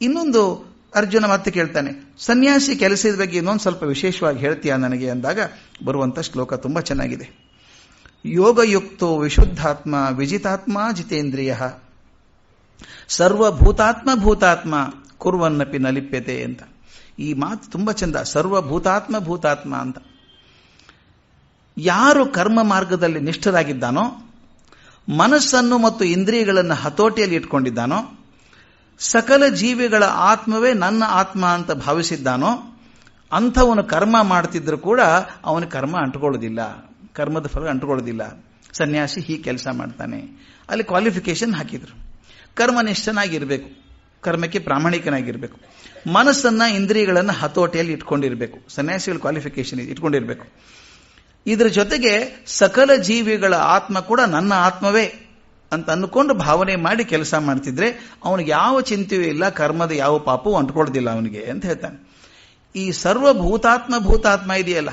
ಇನ್ನೊಂದು ಅರ್ಜುನ ಮತ್ತೆ ಕೇಳ್ತಾನೆ, ಸನ್ಯಾಸಿ ಕೆಲಸದ ಬಗ್ಗೆ ಇನ್ನೊಂದು ಸ್ವಲ್ಪ ವಿಶೇಷವಾಗಿ ಹೇಳ್ತೀಯಾ ನನಗೆ? ಅಂದಾಗ ಬರುವಂತ ಶ್ಲೋಕ ತುಂಬಾ ಚೆನ್ನಾಗಿದೆ. ಯೋಗಯುಕ್ತೋ ವಿಶುದ್ಧಾತ್ಮ ವಿಜಿತಾತ್ಮ ಜಿತೇಂದ್ರಿಯ. ಸರ್ವಭೂತಾತ್ಮ ಭೂತಾತ್ಮ ಕುರುವನ್ನಪಿ ನಲಿಪ್ಯತೆ ಅಂತ. ಈ ಮಾತು ತುಂಬಾ ಚಂದ, ಸರ್ವಭೂತಾತ್ಮ ಭೂತಾತ್ಮ ಅಂತ. ಯಾರು ಕರ್ಮ ಮಾರ್ಗದಲ್ಲಿ ನಿಷ್ಠರಾಗಿದ್ದಾನೋ, ಮನಸ್ಸನ್ನು ಮತ್ತು ಇಂದ್ರಿಯಗಳನ್ನು ಹತೋಟಿಯಲ್ಲಿ ಇಟ್ಕೊಂಡಿದ್ದಾನೋ ಸಕಲ ಜೀವಿಗಳ ಆತ್ಮವೇ ನನ್ನ ಆತ್ಮ ಅಂತ ಭಾವಿಸಿದ್ದಾನೋ, ಅಂಥವನು ಕರ್ಮ ಮಾಡ್ತಿದ್ರು ಕೂಡ ಅವನ ಕರ್ಮ ಅಂಟ್ಕೊಳ್ಳೋದಿಲ್ಲ. ಕರ್ಮದ ಫಲ ಅಂಟ್ಕೊಳ್ಳೋದಿಲ್ಲ. ಸನ್ಯಾಸಿ ಹೀಗೆ ಕೆಲಸ ಮಾಡ್ತಾನೆ. ಅಲ್ಲಿ ಕ್ವಾಲಿಫಿಕೇಶನ್ ಹಾಕಿದ್ರು. ಕರ್ಮನಿಷ್ಠನಾಗಿರಬೇಕು. ಕರ್ಮಕ್ಕೆ ಪ್ರಾಮಾಣಿಕನಾಗಿರಬೇಕು. ಮನಸ್ಸನ್ನ ಇಂದ್ರಿಯಗಳನ್ನ ಹತೋಟಿಯಲ್ಲಿ ಇಟ್ಕೊಂಡಿರಬೇಕು. ಸನ್ಯಾಸಿಗಳ ಕ್ವಾಲಿಫಿಕೇಶನ್ ಇಟ್ಕೊಂಡಿರಬೇಕು. ಇದರ ಜೊತೆಗೆ ಸಕಲ ಜೀವಿಗಳ ಆತ್ಮ ಕೂಡ ನನ್ನ ಆತ್ಮವೇ. ಅಂತ ಅಂದುಕೊಂಡು ಭಾವನೆ ಮಾಡಿ ಕೆಲಸ ಮಾಡ್ತಿದ್ರೆ ಅವನಿಗೆ ಯಾವ ಚಿಂತೆಯೂ ಇಲ್ಲ, ಕರ್ಮದ ಯಾವ ಪಾಪವೂ ಅಂಟ್ಕೊಳ್ಳೋದಿಲ್ಲ ಅವನಿಗೆ ಅಂತ ಹೇಳ್ತಾನೆ. ಈ ಸರ್ವಭೂತಾತ್ಮ ಭೂತಾತ್ಮ ಇದೆಯಲ್ಲ,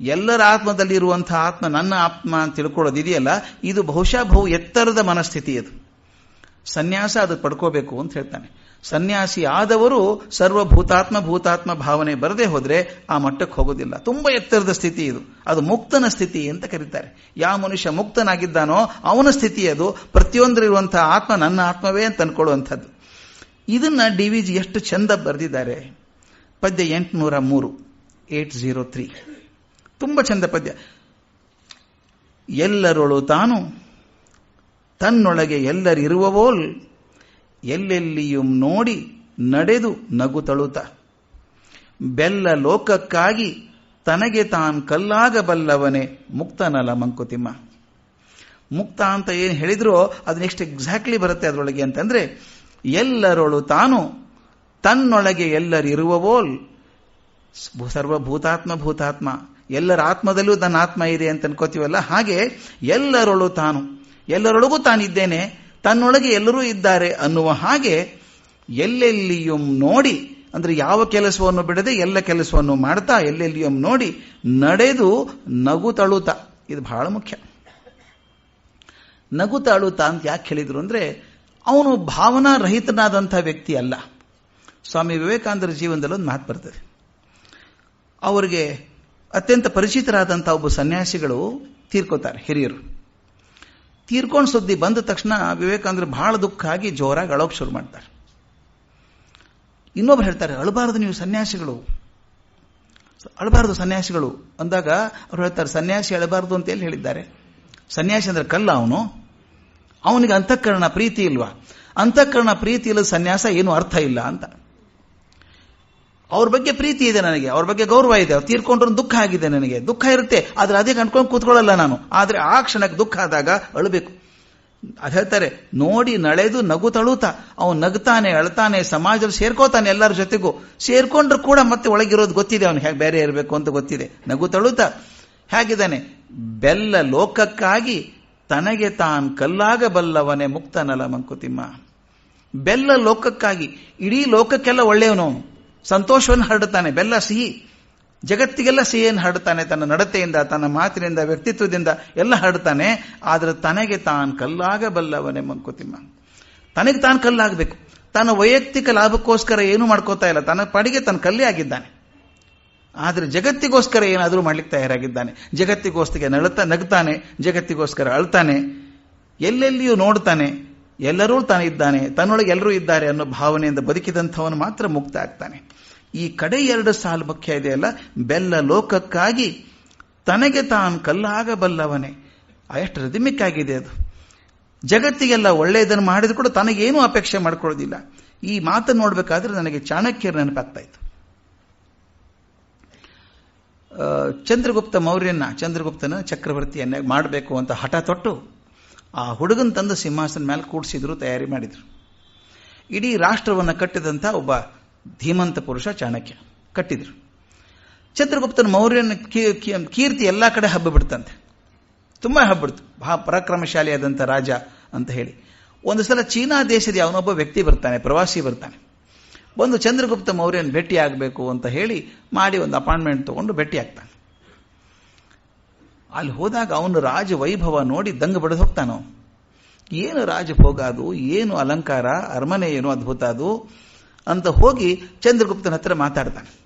ಎಲ್ಲರ ಆತ್ಮದಲ್ಲಿ ಇರುವಂತಹ ಆತ್ಮ ನನ್ನ ಆತ್ಮ ಅಂತ ತಿಳ್ಕೊಳ್ಳೋದು ಇದೆಯಲ್ಲ, ಇದು ಬಹುಶಃ ಬಹು ಎತ್ತರದ ಮನಸ್ಥಿತಿ ಅದು. ಸನ್ಯಾಸ ಅದು ಪಡ್ಕೋಬೇಕು ಅಂತ ಹೇಳ್ತಾನೆ. ಸನ್ಯಾಸಿ ಆದವರು ಸರ್ವಭೂತಾತ್ಮ ಭೂತಾತ್ಮ ಭಾವನೆ ಬರದೇ ಹೋದರೆ ಆ ಮಟ್ಟಕ್ಕೆ ಹೋಗೋದಿಲ್ಲ. ತುಂಬ ಎತ್ತರದ ಸ್ಥಿತಿ ಇದು. ಅದು ಮುಕ್ತನ ಸ್ಥಿತಿ ಅಂತ ಕರೀತಾರೆ. ಯಾವ ಮನುಷ್ಯ ಮುಕ್ತನಾಗಿದ್ದಾನೋ ಅವನ ಸ್ಥಿತಿ ಅದು. ಪ್ರತಿಯೊಂದರಿರುವಂತಹ ಆತ್ಮ ನನ್ನ ಆತ್ಮವೇ ಅಂತ ಅನ್ಕೊಳ್ಳುವಂಥದ್ದು. ಇದನ್ನ ಡಿ ವಿ ಜಿ ಎಷ್ಟು ಚಂದ ಬರೆದಿದ್ದಾರೆ. ಪದ್ಯ ಎಂಟುನೂರ ಮೂರು, ಏಟ್ ಜೀರೋ ತ್ರೀ. ತುಂಬ ಚಂದ ಪದ್ಯ. ಎಲ್ಲರೊಳು ತಾನು, ತನ್ನೊಳಗೆ ಎಲ್ಲರಿರುವವೋಲ್ ಎಲ್ಲೆಲ್ಲಿಯೂ ನೋಡಿ ನಡೆದು ನಗುತಳುತ ಬೆಲ್ಲ ಲೋಕಕ್ಕಾಗಿ ತನಗೆ ತಾನ್ ಕಲ್ಲಾಗಬಲ್ಲವನೇ ಮುಕ್ತನಲ್ಲ ಮಂಕುತಿಮ್ಮ. ಮುಕ್ತ ಅಂತ ಏನು ಹೇಳಿದ್ರೋ ಅದು ನೆಕ್ಸ್ಟ್ ಎಕ್ಸಾಕ್ಟ್ಲಿ ಬರುತ್ತೆ ಅದರೊಳಗೆ ಅಂತಂದ್ರೆ, ಎಲ್ಲರೊಳು ತಾನು ತನ್ನೊಳಗೆ ಎಲ್ಲರಿರುವವೋಲ್ ಸರ್ವಭೂತಾತ್ಮ ಭೂತಾತ್ಮ. ಎಲ್ಲರ ಆತ್ಮದಲ್ಲೂ ತನ್ನ ಆತ್ಮ ಇದೆ ಅಂತ ಅನ್ಕೋತೀವಲ್ಲ, ಹಾಗೆ ಎಲ್ಲರೊಳು ತಾನು. ಎಲ್ಲರೊಳಗೂ ತಾನಿದ್ದೇನೆ ತನ್ನೊಳಗೆ ಎಲ್ಲರೂ ಇದ್ದಾರೆ ಅನ್ನುವ ಹಾಗೆ ಎಲ್ಲೆಲ್ಲಿಯೂ ನೋಡಿ, ಅಂದ್ರೆ ಯಾವ ಕೆಲಸವನ್ನು ಬಿಡದೆ ಎಲ್ಲ ಕೆಲಸವನ್ನು ಮಾಡ್ತಾ ಎಲ್ಲೆಲ್ಲಿಯೂ ನೋಡಿ ನಡೆದು ನಗು ತಳುತ. ಇದು ಬಹಳ ಮುಖ್ಯ. ನಗು ತಳುತ ಅಂತ ಯಾಕೆ ಹೇಳಿದ್ರು ಅಂದ್ರೆ ಅವನು ಭಾವನಾ ರಹಿತನಾದಂಥ ವ್ಯಕ್ತಿ ಅಲ್ಲ. ಸ್ವಾಮಿ ವಿವೇಕಾನಂದರ ಜೀವನದಲ್ಲಿ ಒಂದು ಮಾತು ಬರ್ತದೆ. ಅವರಿಗೆ ಅತ್ಯಂತ ಪರಿಚಿತರಾದಂಥ ಒಬ್ಬ ಸನ್ಯಾಸಿಗಳು ತೀರ್ಕೋತಾರೆ ಹಿರಿಯರು. ತೀರ್ಕೊಂಡು ಸುದ್ದಿ ಬಂದ ತಕ್ಷಣ ವಿವೇಕಾನಂದರು ಬಹಳ ದುಃಖ ಆಗಿ ಜೋರಾಗಿ ಅಳೋಕೆ ಶುರು ಮಾಡ್ತಾರೆ. ಇನ್ನೊಬ್ರು ಹೇಳ್ತಾರೆ, ಅಳಬಾರದು ನೀವು ಸನ್ಯಾಸಿಗಳು. ಅಳಬಾರದು ಸನ್ಯಾಸಿಗಳು. ಅಂದಾಗ ಅವ್ರು ಹೇಳ್ತಾರೆ, ಸನ್ಯಾಸಿ ಅಳಬಾರದು ಅಂತ ಎಲ್ಲಿ ಹೇಳಿದ್ದಾರೆ? ಸನ್ಯಾಸಿ ಅಂದ್ರೆ ಕಲ್ಲ ಅವನು. ಅವನಿಗೆ ಅಂತಃಕರಣ ಪ್ರೀತಿ ಇಲ್ವಾ? ಅಂತಃಕರಣ ಪ್ರೀತಿ ಇಲ್ಲದ ಸನ್ಯಾಸ ಏನು ಅರ್ಥ ಇಲ್ಲ ಅಂತ. ಅವ್ರ ಬಗ್ಗೆ ಪ್ರೀತಿ ಇದೆ ನನಗೆ, ಅವ್ರ ಬಗ್ಗೆ ಗೌರವ ಇದೆ, ಅವ್ರು ತೀರ್ಕೊಂಡ್ರು ದುಃಖ ಆಗಿದೆ ನನಗೆ. ದುಃಖ ಇರುತ್ತೆ, ಆದ್ರೆ ಅದೇ ಕಂಡ್ಕೊಂಡು ಕೂತ್ಕೊಳ್ಳಲ್ಲ ನಾನು. ಆದ್ರೆ ಆ ಕ್ಷಣಕ್ಕೆ ದುಃಖ ಆದಾಗ ಅಳಬೇಕು. ಅದ್ ಹೇಳ್ತಾರೆ, ನೋಡಿ ನಳೆದು ನಗು ತಳುತ್ತಾ ಅವನು ನಗ್ತಾನೆ, ಅಳ್ತಾನೆ, ಸಮಾಜದಲ್ಲಿ ಸೇರ್ಕೋತಾನೆ ಎಲ್ಲರ ಜೊತೆಗೂ. ಸೇರ್ಕೊಂಡ್ರು ಕೂಡ ಮತ್ತೆ ಒಳಗಿರೋದು ಗೊತ್ತಿದೆ ಅವನು ಹೇಗೆ ಬೇರೆ ಇರಬೇಕು ಅಂತ ಗೊತ್ತಿದೆ. ನಗು ತಳುತ. ಹೇಗಿದ್ದಾನೆ? ಬೆಲ್ಲ ಲೋಕಕ್ಕಾಗಿ ತನಗೆ ತಾನ್ ಕಲ್ಲಾಗಬಲ್ಲವನೇ ಮುಕ್ತನಲ ಮಂಕುತಿಮ್ಮ ಬೆಲ್ಲ ಲೋಕಕ್ಕಾಗಿ, ಇಡೀ ಲೋಕಕ್ಕೆಲ್ಲ ಒಳ್ಳೆಯವನು ಸಂತೋಷವನ್ನು ಹರಡುತ್ತಾನೆ, ಬೆಲ್ಲ ಸಿಹಿ. ಜಗತ್ತಿಗೆಲ್ಲ ಸಿಹಿಯನ್ನು ಹರಡುತ್ತಾನೆ, ತನ್ನ ನಡತೆಯಿಂದ, ತನ್ನ ಮಾತಿನಿಂದ, ವ್ಯಕ್ತಿತ್ವದಿಂದ ಎಲ್ಲ ಹರಡುತ್ತಾನೆ. ಆದರೆ ತನಗೆ ತಾನು ಕಲ್ಲಾಗಬಲ್ಲವನೇ ಮಂಕುತಿಮ್ಮ. ತನಗೆ ತಾನು ಕಲ್ಲಾಗಬೇಕು. ತನ್ನ ವೈಯಕ್ತಿಕ ಲಾಭಕ್ಕೋಸ್ಕರ ಏನು ಮಾಡ್ಕೋತಾ ಇಲ್ಲ. ತನ್ನ ಪಾಡಿಗೆ ತನ್ನ ಕಲ್ಲೇ ಆಗಿದ್ದಾನೆ. ಆದರೆ ಜಗತ್ತಿಗೋಸ್ಕರ ಏನಾದರೂ ಮಾಡ್ಲಿಕ್ಕೆ ತಯಾರಾಗಿದ್ದಾನೆ. ಜಗತ್ತಿಗೋಸ್ಕರ ನಳತ ನಗ್ತಾನೆ, ಜಗತ್ತಿಗೋಸ್ಕರ ಅಳ್ತಾನೆ. ಎಲ್ಲೆಲ್ಲಿಯೂ ನೋಡ್ತಾನೆ. ಎಲ್ಲರೂ ತಾನಿದ್ದಾನೆ ತನ್ನೊಳಗೆ ಎಲ್ಲರೂ ಇದ್ದಾರೆ ಅನ್ನೋ ಭಾವನೆಯಿಂದ ಬದುಕಿದಂಥವನು ಮಾತ್ರ ಮುಕ್ತ ಆಗ್ತಾನೆ. ಈ ಕಡೆ ಎರಡು ಸಾಲು ಮುಖ್ಯ ಇದೆಯಲ್ಲ, ಬೆಲ್ಲ ಲೋಕಕ್ಕಾಗಿ ತನಗೆ ತಾನು ಕಲ್ಲಾಗಬಲ್ಲವನೇ. ಎಷ್ಟು ರದಿಮಿಕ್ಕಾಗಿದೆ ಅದು. ಜಗತ್ತಿಗೆಲ್ಲ ಒಳ್ಳೆಯದನ್ನು ಮಾಡಿದ್ರು ಕೂಡ ತನಗೇನು ಅಪೇಕ್ಷೆ ಮಾಡ್ಕೊಳ್ಳೋದಿಲ್ಲ. ಈ ಮಾತನ್ನು ನೋಡಬೇಕಾದ್ರೆ ನನಗೆ ಚಾಣಕ್ಯ ನೆನಪಾಗ್ತಾ ಇತ್ತು. ಚಂದ್ರಗುಪ್ತ ಮೌರ್ಯನ ಚಂದ್ರಗುಪ್ತನ ಚಕ್ರವರ್ತಿಯನ್ನ ಮಾಡಬೇಕು ಅಂತ ಹಠ ತೊಟ್ಟು ಆ ಹುಡುಗನ ತಂದು ಸಿಂಹಾಸನ ಮೇಲೆ ಕೂಡಿಸಿದ್ರು, ತಯಾರಿ ಮಾಡಿದ್ರು. ಇಡೀ ರಾಷ್ಟ್ರವನ್ನು ಕಟ್ಟಿದಂಥ ಒಬ್ಬ ಧೀಮಂತ ಪುರುಷ ಚಾಣಕ್ಯ ಕಟ್ಟಿದ್ರು. ಚಂದ್ರಗುಪ್ತನ ಮೌರ್ಯನ ಕೀರ್ತಿ ಎಲ್ಲ ಕಡೆ ಹಬ್ಬ ಬಿಡ್ತಂತೆ. ತುಂಬಾ ಹಬ್ಬಿಡ್ತು ಬಹಳ ಪರಾಕ್ರಮಶಾಲಿಯಾದಂಥ ರಾಜ ಅಂತ ಹೇಳಿ. ಒಂದು ಸಲ ಚೀನಾ ದೇಶದ ಅವನೊಬ್ಬ ವ್ಯಕ್ತಿ ಬರ್ತಾನೆ, ಪ್ರವಾಸಿ ಬರ್ತಾನೆ. ಬಂದು ಚಂದ್ರಗುಪ್ತ ಮೌರ್ಯನ ಭೇಟಿ ಆಗಬೇಕು ಅಂತ ಹೇಳಿ, ಮಾಡಿ ಒಂದು ಅಪಾಯಿಂಟ್ಮೆಂಟ್ ತೊಗೊಂಡು ಭೇಟಿ ಆಗ್ತಾನೆ ಅಲ್ಲಿ ಹೋದಾಗ ಅವನು ರಾಜ ವೈಭವ ನೋಡಿ ದಂಗ ಬಡಿದು ಹೋಗ್ತಾನೋ? ಏನು ರಾಜಭೋಗ ಅದು ಏನು ಅಲಂಕಾರ, ಅರಮನೆ ಏನು ಅದ್ಭುತ ಅದು? ಅಂತ ಹೋಗಿ ಚಂದ್ರಗುಪ್ತನ ಹತ್ರ ಮಾತಾಡ್ತಾನೆ.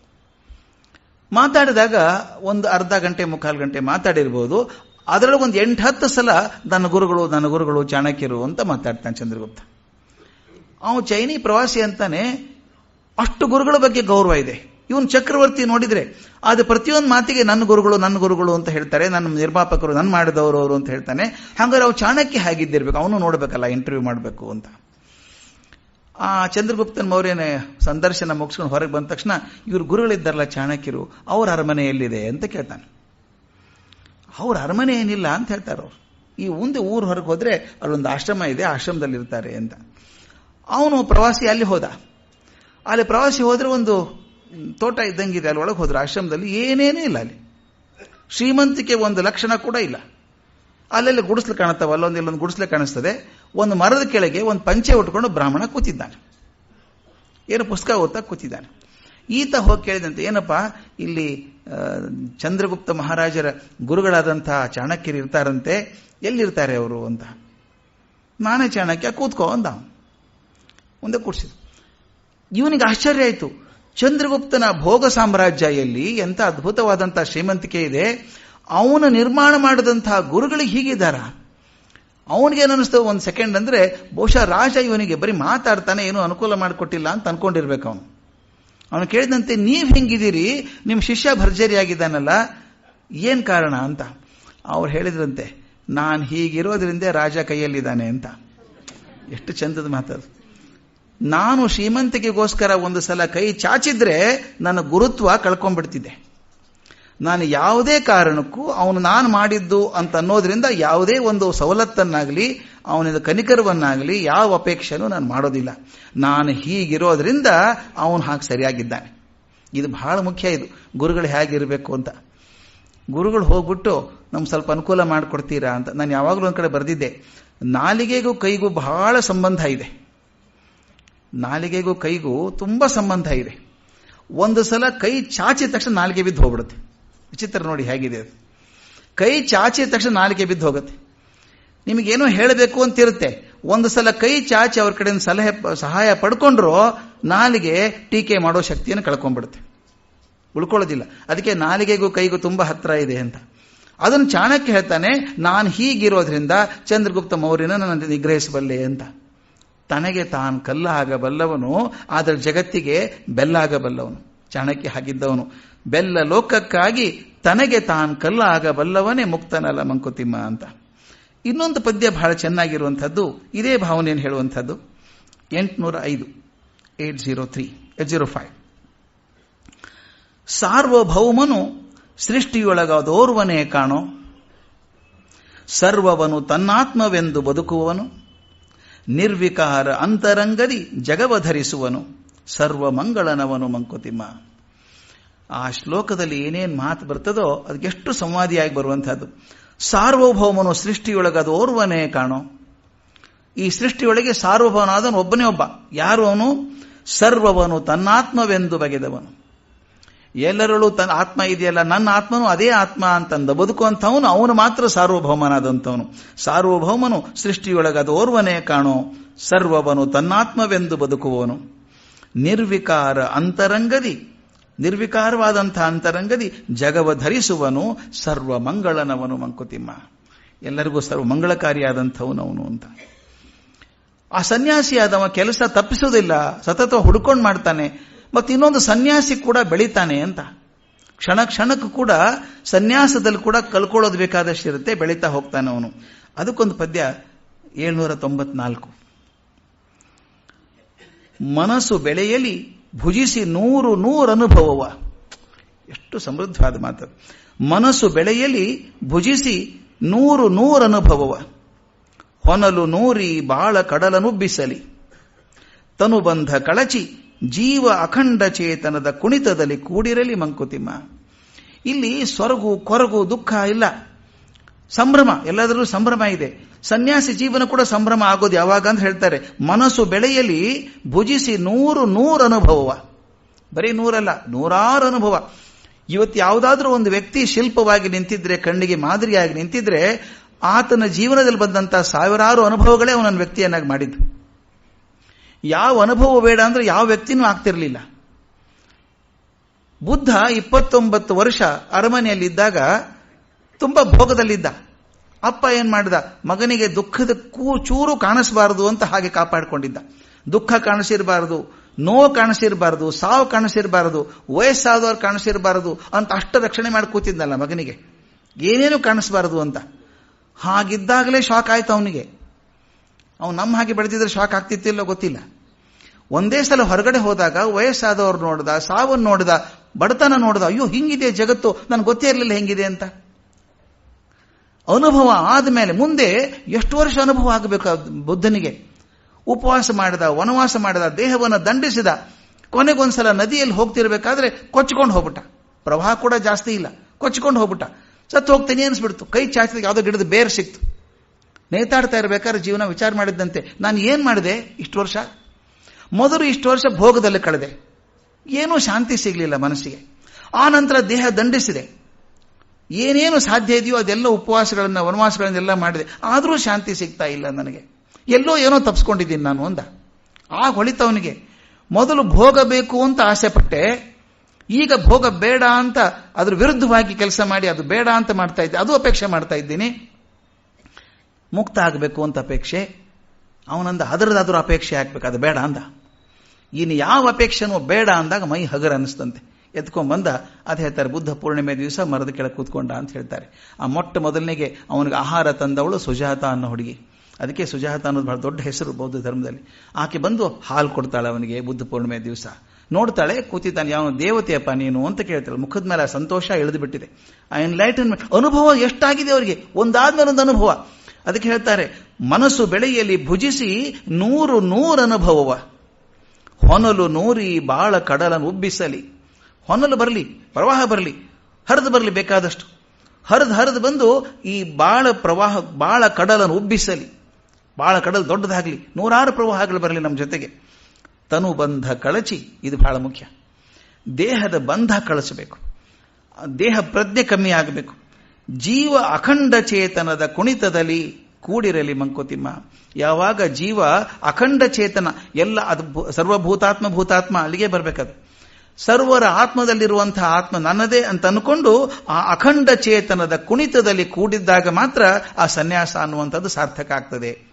ಮಾತಾಡಿದಾಗ ಒಂದು ಅರ್ಧ ಗಂಟೆ, ಮುಕ್ಕಾಲು ಗಂಟೆ ಮಾತಾಡಿರ್ಬೋದು. ಅದರೊಳಗೆ ಒಂದು ಎಂಟು, ಹತ್ತು ಸಲ ನನ್ನ ಗುರುಗಳು ನನ್ನ ಗುರುಗಳು, ಚಾಣಕ್ಯರು ಅಂತ ಮಾತಾಡ್ತಾನೆ ಚಂದ್ರಗುಪ್ತ. ಅವನು ಚೈನಿ ಪ್ರವಾಸಿ ಅಂತಾನೆ, ಅಷ್ಟು ಗುರುಗಳ ಬಗ್ಗೆ ಗೌರವ ಇದೆ. ಇವನು ಚಕ್ರವರ್ತಿ ನೋಡಿದ್ರೆ, ಅದು ಪ್ರತಿಯೊಂದು ಮಾತಿಗೆ ನನ್ನ ಗುರುಗಳು ನನ್ನ ಗುರುಗಳು ಅಂತ ಹೇಳ್ತಾರೆ, ನನ್ನ ನಿರ್ಮಾಪಕರು, ನನ್ನ ಮಾಡಿದವರು, ಅವರು ಅಂತ ಹೇಳ್ತಾನೆ. ಹಾಗಾದ್ರೆ ಅವ್ರು ಚಾಣಕ್ಯ ಹೇಗಿದ್ದಿರ್ಬೇಕು, ಅವನು ನೋಡಬೇಕಲ್ಲ ಇಂಟರ್ವ್ಯೂ ಮಾಡಬೇಕು ಅಂತ. ಆ ಚಂದ್ರಗುಪ್ತನ್ ಮೌರ್ಯನ ಸಂದರ್ಶನ ಮುಗಿಸ್ಕೊಂಡು ಹೊರಗೆ ಬಂದ ತಕ್ಷಣ, ಇವ್ರ ಗುರುಗಳಿದ್ದಾರಲ್ಲ ಚಾಣಕ್ಯರು, ಅವ್ರ ಅರಮನೆ ಎಲ್ಲಿದೆ ಅಂತ ಕೇಳ್ತಾನೆ. ಅವ್ರ ಅರಮನೆ ಏನಿಲ್ಲ ಅಂತ ಹೇಳ್ತಾರೆ ಅವ್ರು. ಈ ಮುಂದೆ ಊರು ಹೊರಗೆ ಹೋದ್ರೆ ಅಲ್ಲೊಂದು ಆಶ್ರಮ ಇದೆ ಆಶ್ರಮದಲ್ಲಿ ಇರ್ತಾರೆ ಅಂತ. ಅವನು ಪ್ರವಾಸಿ ಅಲ್ಲಿ ಹೋದ. ಅಲ್ಲಿ ಪ್ರವಾಸಿ ಹೋದ್ರೆ ಒಂದು ತೋಟ ಇದ್ದಂಗಿದೆ ಅಲ್ಲಿ ಒಳಗೆ ಹೋದ್ರೆ ಆಶ್ರಮದಲ್ಲಿ ಏನೇನೂ ಇಲ್ಲ ಅಲ್ಲಿ. ಶ್ರೀಮಂತಿಕೆ ಒಂದು ಲಕ್ಷಣ ಕೂಡ ಇಲ್ಲ. ಅಲ್ಲೆಲ್ಲ ಗುಡಿಸ್ಲು ಕಾಣುತ್ತವ, ಅಲ್ಲೊಂದು ಇಲ್ಲೊಂದು ಗುಡಿಸ್ಲೆ ಕಾಣಿಸ್ತದೆ. ಒಂದು ಮರದ ಕೆಳಗೆ ಒಂದು ಪಂಚೆ ಉಟ್ಕೊಂಡು ಬ್ರಾಹ್ಮಣ ಕೂತಿದ್ದಾನೆ. ಏನು ಪುಸ್ತಕ ಓದ್ತಾ ಕೂತಿದ್ದಾನೆ. ಈತ ಹೋಗಿ ಕೇಳಿದಂತೆ, ಏನಪ್ಪ, ಇಲ್ಲಿ ಚಂದ್ರಗುಪ್ತ ಮಹಾರಾಜರ ಗುರುಗಳಾದಂತಹ ಚಾಣಕ್ಯರು ಇರ್ತಾರಂತೆ, ಎಲ್ಲಿರ್ತಾರೆ ಅವರು ಅಂತ. ನಾನೇ ಚಾಣಕ್ಯ, ಕೂತ್ಕೋ ಅಂದ ಮುಂದೆ ಕೂಡಿಸಿದ. ಇವನಿಗೆ ಆಶ್ಚರ್ಯ ಆಯಿತು. ಚಂದ್ರಗುಪ್ತನ ಭೋಗ ಸಾಮ್ರಾಜ್ಯ ಎಲ್ಲಿ ಎಂತ ಅದ್ಭುತವಾದಂತಹ ಶ್ರೀಮಂತಿಕೆ ಇದೆ. ಅವನು ನಿರ್ಮಾಣ ಮಾಡಿದಂತಹ ಗುರುಗಳಿಗೆ ಹೀಗಿದ್ದಾರ. ಅವನಿಗೇನಿಸ್ತು ಒಂದು ಸೆಕೆಂಡ್ ಅಂದ್ರೆ ಬಹುಶಃ ರಾಜ ಇವನಿಗೆ ಬರೀ ಮಾತಾಡ್ತಾನೆ ಏನೂ ಅನುಕೂಲ ಮಾಡಿಕೊಟ್ಟಿಲ್ಲ ಅಂತ ಅನ್ಕೊಂಡಿರ್ಬೇಕು ಅವನು. ಅವನು ಕೇಳಿದಂತೆ ನೀವ್ ಹೆಂಗಿದ್ದೀರಿ? ನಿಮ್ಮ ಶಿಷ್ಯ ಭರ್ಜರಿಯಾಗಿದ್ದಾನಲ್ಲ. ಏನ್ ಕಾರಣ ಅಂತ. ಅವ್ರು ಹೇಳಿದ್ರಂತೆ, ನಾನು ಹೀಗಿರೋದ್ರಿಂದ ರಾಜ ಕೈಯಲ್ಲಿದ್ದಾನೆ ಅಂತ. ಎಷ್ಟು ಚಂದದ ಮಾತದು. ನಾನು ಶ್ರೀಮಂತಿಕೆಗೋಸ್ಕರ ಒಂದು ಸಲ ಕೈ ಚಾಚಿದ್ರೆ ನನ್ನ ಗುರುತ್ವ ಕಳ್ಕೊಂಡ್ಬಿಡ್ತಿದ್ದೆ ನಾನು ಯಾವುದೇ ಕಾರಣಕ್ಕೂ ಅವನು ನಾನು ಮಾಡಿದ್ದು ಅಂತ ಅನ್ನೋದ್ರಿಂದ ಯಾವುದೇ ಒಂದು ಸವಲತ್ತನ್ನಾಗಲಿ, ಅವನಿಂದ ಕನಿಕರವನ್ನಾಗಲಿ ಯಾವ ಅಪೇಕ್ಷೆನೂ ನಾನು ಮಾಡೋದಿಲ್ಲ. ನಾನು ಹೀಗಿರೋದ್ರಿಂದ ಅವನು ಹಾಗೆ ಸರಿಯಾಗಿದ್ದಾನೆ. ಇದು ಬಹಳ ಮುಖ್ಯ ಇದು. ಗುರುಗಳು ಹೇಗಿರಬೇಕು ಅಂತ. ಗುರುಗಳು ಹೋಗ್ಬಿಟ್ಟು, ನಮ್ಗೆ ಸ್ವಲ್ಪ ಅನುಕೂಲ ಮಾಡಿಕೊಡ್ತೀರಾ? ಅಂತ. ನಾನು ಯಾವಾಗಲೂ ಒಂದು ಕಡೆ ಬರೆದಿದ್ದೆ. ನಾಲಿಗೆಗೂ ಕೈಗೂ ಬಹಳ ಸಂಬಂಧ ಇದೆ. ನಾಲಿಗೆಗೂ ಕೈಗೂ ತುಂಬ ಸಂಬಂಧ ಇದೆ. ಒಂದು ಸಲ ಕೈ ಚಾಚಿದ ತಕ್ಷಣ ನಾಲಿಗೆ ಬಿದ್ದು ಹೋಗ್ಬಿಡುತ್ತೆ. ವಿಚಿತ್ರ ನೋಡಿ ಹೇಗಿದೆ ಅದು. ಕೈ ಚಾಚಿದ ತಕ್ಷಣ ನಾಲಿಗೆ ಬಿದ್ದು ಹೋಗುತ್ತೆ. ನಿಮಗೇನೋ ಹೇಳಬೇಕು ಅಂತಿರುತ್ತೆ. ಒಂದು ಸಲ ಕೈ ಚಾಚಿ ಅವ್ರ ಕಡೆಯಿಂದ ಸಲಹೆ ಸಹಾಯ ಪಡ್ಕೊಂಡ್ರು ನಾಲಿಗೆ ಟೀಕೆ ಮಾಡೋ ಶಕ್ತಿಯನ್ನು ಕಳ್ಕೊಂಡ್ಬಿಡುತ್ತೆ. ಉಳ್ಕೊಳ್ಳೋದಿಲ್ಲ. ಅದಕ್ಕೆ ನಾಲಿಗೆಗೂ ಕೈಗೂ ತುಂಬ ಹತ್ತಿರ ಇದೆ ಅಂತ. ಅದನ್ನು ಚಾಣಕ್ಯ ಹೇಳ್ತಾನೆ, ನಾನು ಹೀಗಿರೋದ್ರಿಂದ ಚಂದ್ರಗುಪ್ತ ಮೌರ್ಯನ ನನ್ನ ನಿಗ್ರಹಿಸಬಲ್ಲೆ ಅಂತ. ತನಗೆ ತಾನು ಕಲ್ಲಾಗಬಲ್ಲವನು, ಆದರೆ ಜಗತ್ತಿಗೆ ಬೆಲ್ಲಾಗಬಲ್ಲವನು, ಚಾಣಕ್ಯ ಹಾಗಿದ್ದವನು. ಬೆಲ್ಲ ಲೋಕಕ್ಕಾಗಿ ತನಗೆ ತಾನು ಕಲ್ಲಾಗಬಲ್ಲವನೇ ಮುಕ್ತನಲ್ಲ ಮಂಕುತಿಮ್ಮ ಅಂತ. ಇನ್ನೊಂದು ಪದ್ಯ ಬಹಳ ಚೆನ್ನಾಗಿರುವಂಥದ್ದು, ಇದೇ ಭಾವನೆಯನ್ನು ಹೇಳುವಂಥದ್ದು. ಎಂಟುನೂರ ಐದು eight zero three, eight zero five. ಸಾರ್ವಭೌಮನು ಸೃಷ್ಟಿಯೊಳಗಾದೋರ್ವನೇ ಕಾಣೋ. ಸರ್ವವನು ತನ್ನಾತ್ಮವೆಂದು ಬದುಕುವವನು. ನಿರ್ವಿಕಾರ ಅಂತರಂಗದಿ ಜಗವಧರಿಸುವನು, ಸರ್ವಮಂಗಳನವನು ಮಂಕುತಿಮ್ಮ. ಆ ಶ್ಲೋಕದಲ್ಲಿ ಏನೇನು ಮಾತು ಬರ್ತದೋ ಅದಕ್ಕೆಷ್ಟು ಸಂವಾದಿಯಾಗಿ ಬರುವಂತಹದ್ದು. ಸಾರ್ವಭೌಮನು ಸೃಷ್ಟಿಯೊಳಗದು ಓರ್ವನೇ ಕಾಣೋ. ಈ ಸೃಷ್ಟಿಯೊಳಗೆ ಸಾರ್ವಭೌಮನಾದನು ಒಬ್ಬನೇ ಒಬ್ಬ. ಯಾರು ಅವನು? ಸರ್ವವನು ತನ್ನಾತ್ಮವೆಂದು ಬಗೆದವನು. ಎಲ್ಲರಲ್ಲೂ ತನ್ನ ಆತ್ಮ ಇದೆಯಲ್ಲ, ನನ್ನ ಆತ್ಮನು ಅದೇ ಆತ್ಮ ಅಂತಂದ, ಬದುಕುವಂಥವನು ಅವನು ಮಾತ್ರ ಸಾರ್ವಭೌಮನಾದಂಥವನು. ಸಾರ್ವಭೌಮನು ಸೃಷ್ಟಿಯೊಳಗದು ಓರ್ವನೇ ಕಾಣೋ, ಸರ್ವವನು ತನ್ನಾತ್ಮವೆಂದು ಬದುಕುವವನು. ನಿರ್ವಿಕಾರ ಅಂತರಂಗದಿ, ನಿರ್ವಿಕಾರವಾದಂಥ ಅಂತರಂಗದಿ ಜಗವ ಧರಿಸುವನು ಸರ್ವ ಮಂಗಳನವನು ಮಂಕುತಿಮ್ಮ. ಎಲ್ಲರಿಗೂ ಸರ್ವ ಮಂಗಳಕಾರಿಯಾದಂಥವನು ಅವನು ಅಂತ. ಆ ಸನ್ಯಾಸಿಯಾದವ ಕೆಲಸ ತಪ್ಪಿಸುವುದಿಲ್ಲ, ಸತತ ಹುಡ್ಕೊಂಡು ಮಾಡ್ತಾನೆ. ಮತ್ತೆ ಇನ್ನೊಂದು ಸನ್ಯಾಸಿ ಕೂಡ ಬೆಳಿತಾನೆ ಅಂತ. ಕ್ಷಣ ಕ್ಷಣಕ್ಕೂ ಕೂಡ ಸನ್ಯಾಸದಲ್ಲಿ ಕೂಡ ಕಲ್ಕೊಳ್ಳೋದು ಬೇಕಾದಷ್ಟು ಇರುತ್ತೆ, ಬೆಳೀತಾ ಹೋಗ್ತಾನೆ ಅವನು. ಅದಕ್ಕೊಂದು ಪದ್ಯ ಏಳ್ನೂರ ತೊಂಬತ್ನಾಲ್ಕು ಮನಸ್ಸು ಬೆಳೆಯಲಿ, ಭುಜಿಸಿ ನೂರು ನೂರು ಅನುಭವವ. ಎಷ್ಟು ಸಮೃದ್ಧವಾದ ಮಾತು. ಮನಸ್ಸು ಬೆಳೆಯಲಿ, ಭುಜಿಸಿ ನೂರು ನೂರು ಅನುಭವವ. ಹೊನಲು ನೂರಿ ಬಾಳ ಕಡಲನುಬ್ಬಿಸಲಿ ತನುಬಂಧ ಕಳಚಿ ಜೀವ ಅಖಂಡ ಚೇತನದ ಕುಣಿತದಲ್ಲಿ ಕೂಡಿರಲಿ ಮಂಕುತಿಮ್ಮ. ಇಲ್ಲಿ ಸ್ವರ್ಗು ಕೊರಗು ದುಃಖ ಇಲ್ಲ. ಸಂಭ್ರಮ, ಎಲ್ಲದರಲ್ಲೂ ಸಂಭ್ರಮ ಇದೆ. ಸನ್ಯಾಸಿ ಜೀವನ ಕೂಡ ಸಂಭ್ರಮ ಆಗೋದು ಯಾವಾಗ ಅಂತ ಹೇಳ್ತಾರೆ. ಮನಸ್ಸು ಬೆಳೆಯಲಿ ಭುಜಿಸಿ ನೂರು ನೂರು ಅನುಭವ ಬರೀ ನೂರಲ್ಲ, ನೂರಾರು ಅನುಭವ. ಇವತ್ತು ಯಾವುದಾದ್ರೂ ಒಂದು ವ್ಯಕ್ತಿ ಶಿಲ್ಪವಾಗಿ ನಿಂತಿದ್ರೆ, ಕಣ್ಣಿಗೆ ಮಾದರಿಯಾಗಿ ನಿಂತಿದ್ರೆ, ಆತನ ಜೀವನದಲ್ಲಿ ಬಂದಂತಹ ಸಾವಿರಾರು ಅನುಭವಗಳೇ ಅವನ ವ್ಯಕ್ತಿಯನ್ನಾಗಿ ಮಾಡಿದ್ದು. ಯಾವ ಅನುಭವ ಬೇಡ ಅಂದ್ರೆ ಯಾವ ವ್ಯಕ್ತಿನೂ ಆಗ್ತಿರಲಿಲ್ಲ. ಬುದ್ಧ ಇಪ್ಪತ್ತೊಂಬತ್ತು ವರ್ಷ ಅರಮನೆಯಲ್ಲಿದ್ದಾಗ ತುಂಬಾ ಭೋಗದಲ್ಲಿದ್ದ. ಅಪ್ಪ ಏನ್ ಮಾಡಿದ? ಮಗನಿಗೆ ದುಃಖದ ಕೂ ಚೂರು ಕಾಣಿಸಬಾರದು ಅಂತ ಹಾಗೆ ಕಾಪಾಡಿಕೊಂಡಿದ್ದ. ದುಃಖ ಕಾಣಿಸಿರಬಾರದು, ನೋವು ಕಾಣಿಸಿರಬಾರದು, ಸಾವು ಕಾಣಿಸಿರಬಾರದು, ವಯಸ್ಸಾದವ್ರು ಕಾಣಿಸಿರಬಾರದು ಅಂತ ಅಷ್ಟ ರಕ್ಷಣೆ ಮಾಡಿ ಕೂತಿದ್ದಲ್ಲ ಮಗನಿಗೆ. ಏನೇನು ಕಾಣಿಸಬಾರದು ಅಂತ? ಹಾಗಿದ್ದಾಗಲೇ ಶಾಕ್ ಆಯ್ತು ಅವನಿಗೆ. ಅವನು ನಮ್ಮ ಹಾಗೆ ಬೆಳೆದಿದ್ರೆ ಶಾಕ್ ಆಗ್ತಿತ್ತಿಲ್ಲೋ ಗೊತ್ತಿಲ್ಲ. ಒಂದೇ ಸಲ ಹೊರಗಡೆ ಹೋದಾಗ, ವಯಸ್ಸಾದವ್ರು ನೋಡ್ದ ಸಾವನ್ನು ನೋಡ್ದ, ಬಡತನ ನೋಡ್ದ, ಅಯ್ಯೋ ಹಿಂಗಿದೆ ಜಗತ್ತು, ನನಗೆ ಗೊತ್ತೇ ಇರಲಿಲ್ಲ ಹೆಂಗಿದೆ ಅಂತ. ಅನುಭವ ಆದಮೇಲೆ, ಮುಂದೆ ಎಷ್ಟು ವರ್ಷ ಅನುಭವ ಆಗಬೇಕು ಬುದ್ಧನಿಗೆ. ಉಪವಾಸ ಮಾಡಿದ, ವನವಾಸ ಮಾಡಿದ, ದೇಹವನ್ನು ದಂಡಿಸಿದ, ಕೊನೆಗೊಂದ್ಸಲ ನದಿಯಲ್ಲಿ ಹೋಗ್ತಿರ್ಬೇಕಾದ್ರೆ ಕೊಚ್ಕೊಂಡು ಹೋಗ್ಬಿಟ್ಟ. ಪ್ರವಾಹ ಕೂಡ ಜಾಸ್ತಿ ಇಲ್ಲ, ಕೊಚ್ಕೊಂಡು ಹೋಗ್ಬಿಟ್ಟ. ಸತ್ತು ಹೋಗ್ತೇನೆ ಅನ್ಸ್ಬಿಡ್ತು. ಕೈ ಚಾಚಿದಾಗ ಯಾವುದೋ ಗಿಡದ ಬೇರೆ ಸಿಕ್ತು. ನೇತಾಡ್ತಾ ಇರಬೇಕಾದ್ರೆ ಜೀವನ ವಿಚಾರ ಮಾಡಿದ್ದಂತೆ. ನಾನು ಏನು ಮಾಡಿದೆ? ಇಷ್ಟು ವರ್ಷ? ಮೊದಲು ಇಷ್ಟು ವರ್ಷ ಭೋಗದಲ್ಲಿ ಕಳೆದೆ. ಏನೂ ಶಾಂತಿ ಸಿಗಲಿಲ್ಲ ಮನಸ್ಸಿಗೆ. ಆ ನಂತರ ದೇಹ ದಂಡಿಸಿದೆ. ಏನೇನು ಸಾಧ್ಯ ಇದೆಯೋ ಅದೆಲ್ಲ ಉಪವಾಸಗಳನ್ನು, ವನವಾಸಗಳನ್ನೆಲ್ಲ ಮಾಡಿದೆ. ಆದರೂ ಶಾಂತಿ ಸಿಗ್ತಾ ಇಲ್ಲ ನನಗೆ. ಎಲ್ಲೋ ಏನೋ ತಪ್ಸ್ಕೊಂಡಿದ್ದೀನಿ ನಾನು ಅಂದ. ಆ ಹೊಳಿತವನಿಗೆ, ಮೊದಲು ಭೋಗ ಬೇಕು ಅಂತ ಆಸೆ ಪಟ್ಟೆ ಈಗ ಭೋಗ ಬೇಡ ಅಂತ ಅದ್ರ ವಿರುದ್ಧವಾಗಿ ಕೆಲಸ ಮಾಡಿ, ಅದು ಬೇಡ ಅಂತ ಮಾಡ್ತಾ ಇದ್ದೆ. ಅದು ಅಪೇಕ್ಷೆ ಮಾಡ್ತಾ ಇದ್ದೀನಿ. ಮುಕ್ತ ಆಗಬೇಕು ಅಂತ ಅಪೇಕ್ಷೆ, ಅವನಂದ ಅದರದಾದ್ರೂ ಅಪೇಕ್ಷೆ ಹಾಕ್ಬೇಕು, ಅದು ಬೇಡ ಅಂದ. ಇನ್ನು ಯಾವ ಅಪೇಕ್ಷೆನೂ ಬೇಡ ಅಂದಾಗ ಮೈ ಹಗರ ಅನ್ನಿಸ್ತಂತೆ. ಎತ್ಕೊಂಡ್ಬಂದ ಅದು ಹೇಳ್ತಾರೆ, ಬುದ್ಧ ಪೂರ್ಣಿಮೆ ದಿವಸ ಮರದ ಕೆಳಗೆ ಕೂತ್ಕೊಂಡ ಅಂತ ಹೇಳ್ತಾರೆ. ಆ ಮೊಟ್ಟ ಮೊದಲನೆಗೆ ಅವನಿಗೆ ಆಹಾರ ತಂದವಳು ಸುಜಾತ ಅನ್ನೋ ಹುಡುಗಿ. ಅದಕ್ಕೆ ಸುಜಾತ ಅನ್ನೋದು ಬಹಳ ದೊಡ್ಡ ಹೆಸರು ಬೌದ್ಧ ಧರ್ಮದಲ್ಲಿ. ಆಕೆ ಬಂದು ಹಾಲು ಕೊಡ್ತಾಳೆ ಅವನಿಗೆ ಬುದ್ಧ ಪೂರ್ಣಿಮೆ ದಿವಸ. ನೋಡ್ತಾಳೆ, ಕೂತಿದ್ದಾನೆ ಯಾವ ದೇವತೆಯಪ್ಪ ನೀನು? ಅಂತ ಕೇಳ್ತಾಳೆ. ಮುಖದ ಮೇಲೆ ಸಂತೋಷ ಇಳಿದು ಬಿಟ್ಟಿದೆ. ಆ ಎನ್ಲೈಟನ್ಮೆಂಟ್ ಅನುಭವ ಎಷ್ಟಾಗಿದೆ ಅವರಿಗೆ? ಒಂದಾದ್ಮೇಲೆ ಒಂದು ಅನುಭವ. ಅದಕ್ಕೆ ಹೇಳ್ತಾರೆ, ಮನಸ್ಸು ಬೆಳೆಯಲಿ ಭುಜಿಸಿ ನೂರು ಅನುಭವವ ಹೊನಲು ನೂರಿ ಬಾಳ ಕಡಲನ್ನು ಉಬ್ಬಿಸಲಿ. ಹೊನಲು ಬರಲಿ, ಪ್ರವಾಹ ಬರಲಿ, ಹರಿದು ಬರಲಿ ಬೇಕಾದಷ್ಟು. ಹರಿದು ಹರಿದು ಬಂದು ಈ ಬಾಳ ಪ್ರವಾಹ, ಬಾಳ ಕಡಲನ್ನು ಉಬ್ಬಿಸಲಿ. ಬಾಳ ಕಡಲು ದೊಡ್ಡದಾಗಲಿ, ನೂರಾರು ಪ್ರವಾಹಗಳು ಬರಲಿ ನಮ್ಮ ಜೊತೆಗೆ. ತನು ಬಂಧ ಕಳಚಿ, ಇದು ಬಹಳ ಮುಖ್ಯ. ದೇಹದ ಬಂಧ ಕಳಿಸಬೇಕು. ದೇಹ ಪ್ರಜ್ಞೆ ಕಮ್ಮಿ ಆಗಬೇಕು. ಜೀವ ಅಖಂಡ ಚೇತನದ ಕುಣಿತದಲ್ಲಿ ಕೂಡಿರಲಿ ಮಂಕುತಿಮ್ಮ. ಯಾವಾಗ ಜೀವ ಅಖಂಡ ಚೇತನ, ಎಲ್ಲ ಅದು ಸರ್ವಭೂತಾತ್ಮ, ಭೂತಾತ್ಮ ಅಲ್ಲಿಗೆ ಬರಬೇಕದು. ಸರ್ವರ ಆತ್ಮದಲ್ಲಿರುವಂತಹ ಆತ್ಮ ನನ್ನದೇ ಅಂತ ಅನ್ಕೊಂಡು ಆ ಅಖಂಡ ಚೇತನದ ಕುಣಿತದಲ್ಲಿ ಕೂಡಿದ್ದಾಗ ಮಾತ್ರ ಆ ಸನ್ಯಾಸ ಅನ್ನುವಂಥದ್ದು ಸಾರ್ಥಕ ಆಗ್ತದೆ.